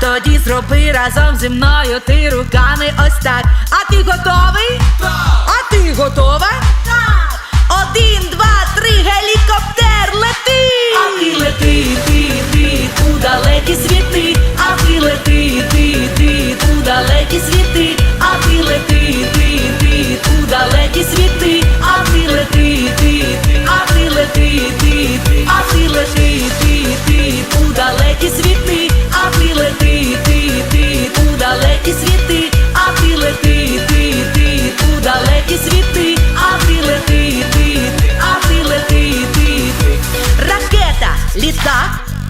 Тоді зроби разом зі мною ти руками ось так. А ти готовий?